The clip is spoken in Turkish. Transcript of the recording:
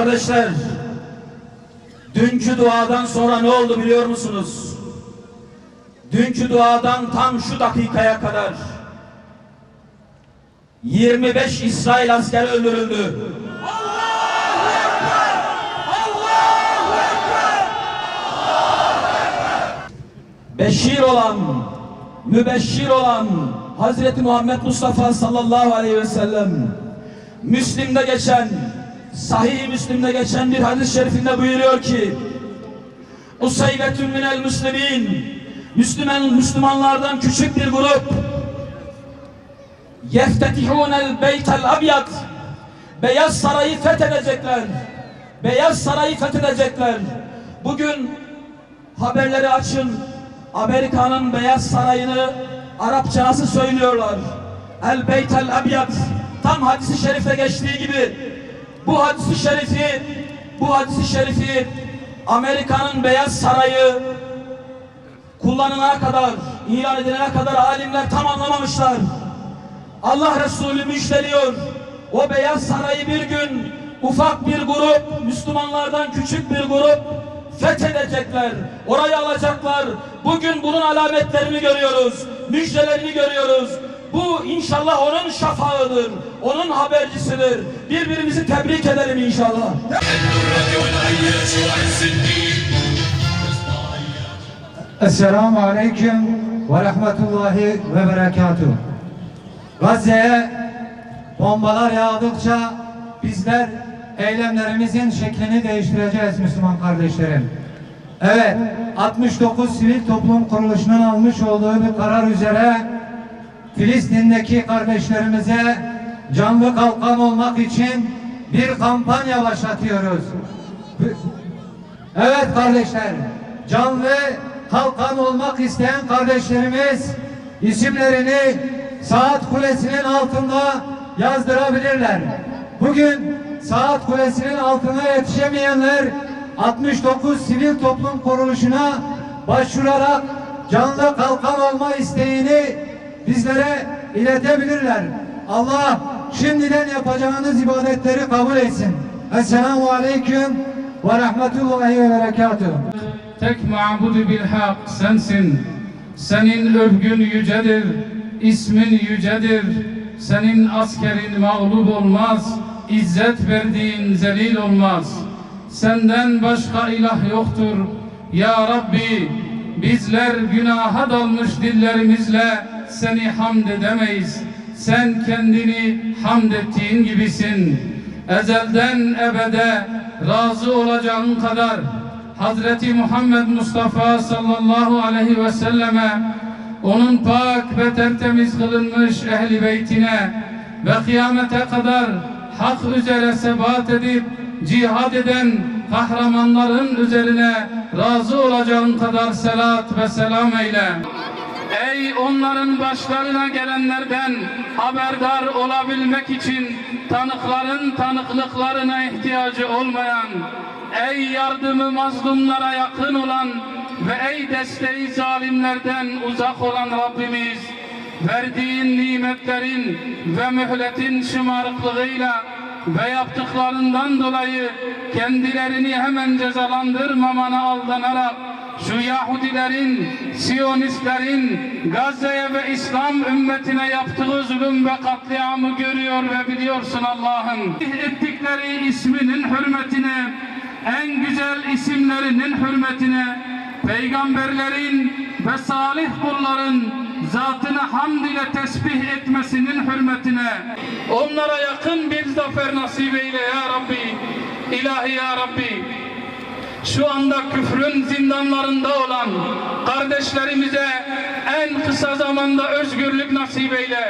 Kardeşler, dünkü duadan sonra ne oldu biliyor musunuz? Dünkü duadan tam şu dakikaya kadar 25 İsrail askeri öldürüldü. Beşir olan, mübeşşir olan Hazreti Muhammed Mustafa sallallahu aleyhi ve sellem Müslim'de geçen, Sahih-i Müslim'de geçen bir hadis-i şerifinde buyuruyor ki Usaybetün minel müslimin Müslüman, Müslümanlardan küçük bir grup Yeftetihûnel beytel abyad Beyaz sarayı fethedecekler. Beyaz sarayı fethedecekler. Bugün haberleri açın. Amerika'nın Beyaz Sarayı'nı Arapça nasıl söylüyorlar? El Beytel Abyad. Tam hadisi şerifte geçtiği gibi bu hadisi şerifi bu hadisi şerifi Amerika'nın Beyaz Sarayı kullanılana kadar, ilan edilene kadar alimler tam anlamamışlar. Allah Resulü müjdeliyor. O Beyaz Sarayı bir gün ufak bir grup, Müslümanlardan küçük bir grup fethedecekler. Orayı alacaklar. Bugün bunun alametlerini görüyoruz. Müjdelerini görüyoruz. Bu inşallah onun şafağıdır. Onun habercisidir. Birbirimizi tebrik edelim inşallah. Esselamu Aleyküm ve Rahmetullahi ve Berekatuhu. Gazze'ye bombalar yağdıkça bizler eylemlerimizin şeklini değiştireceğiz Müslüman kardeşlerim. Evet, 69 sivil toplum kuruluşunun almış olduğu bir karar üzere Filistin'deki kardeşlerimize canlı kalkan olmak için bir kampanya başlatıyoruz. Evet kardeşler, can ve kalkan olmak isteyen kardeşlerimiz isimlerini saat kulesinin altında yazdırabilirler. Bugün saat kulesinin altına yetişemeyenler 69 sivil toplum kuruluşuna başvurarak canlı kalkan olma isteğini bizlere iletebilirler. Allah şimdiden yapacağınız ibadetleri kabul etsin. Esselamu Aleyküm ve Rahmetullahi ve Berekatuhu. Tek mabudu bil hak sensin. Senin övgün yücedir, ismin yücedir. Senin askerin mağlup olmaz, izzet verdiğin zelil olmaz. Senden başka ilah yoktur. Ya Rabbi, bizler günaha dalmış dillerimizle seni hamd edemeyiz. Sen kendini hamd ettiğin gibisin. Ezelden ebede razı olacağın kadar Hazreti Muhammed Mustafa sallallahu aleyhi ve selleme onun pak ve tertemiz kılınmış ehli beytine ve kıyamete kadar hak üzere sebat edip cihad eden kahramanların üzerine razı olacağın kadar selat ve selam eyle. Ey onların başlarına gelenlerden haberdar olabilmek için tanıkların tanıklıklarına ihtiyacı olmayan, ey yardımı mazlumlara yakın olan ve ey desteği zalimlerden uzak olan Rabbimiz, verdiğin nimetlerin ve mühletin şımarıklığıyla ve yaptıklarından dolayı kendilerini hemen cezalandırmamana aldanarak şu Yahudilerin, Siyonistlerin Gazze'ye ve İslam ümmetine yaptığı zulüm ve katliamı görüyor ve biliyorsun Allah'ım. Ettikleri isminin hürmetine, en güzel isimlerinin hürmetine, peygamberlerin ve salih kulların zatını hamd ile tesbih etmesinin hürmetine onlara yakın bir zafer nasip eyle ya Rabbi. İlahi ya Rabbi şu anda küfrün zindanlarında olan kardeşlerimize en kısa zamanda özgürlük nasip eyle.